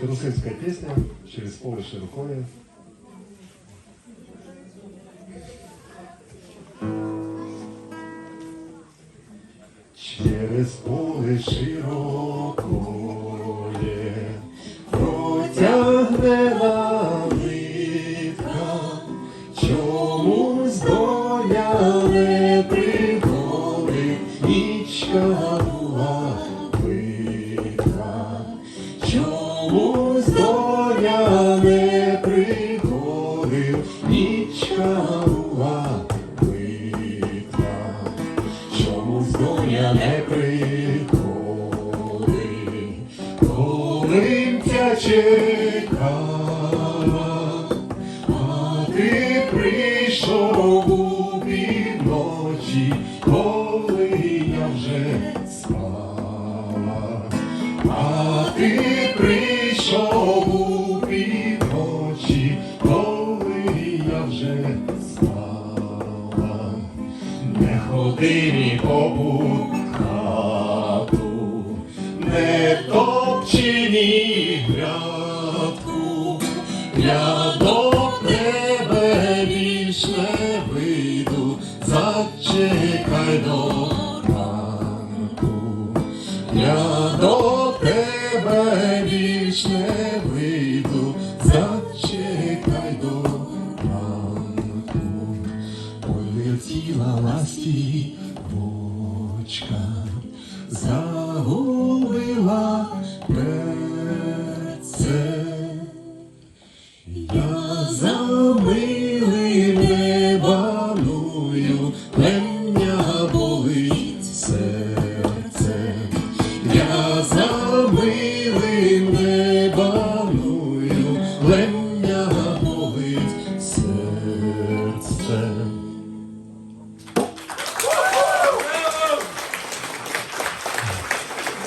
Русинська пісня через поле широкое. Через поле широкое протягнена нитка, чомусь доля не приходить, нічка Чомусь не приходить, нічка була битка. Чомусь доля не приходить, коли тя а ти прийшов у півночі, коли я вже спала. Не ходи ні хату, не топчи ні грядку, я до тебе більш не вийду, зачекай до ранку. Я до тебе більш не вийду, Полетіла ластівочка, загубила перце. Я за милим не баную,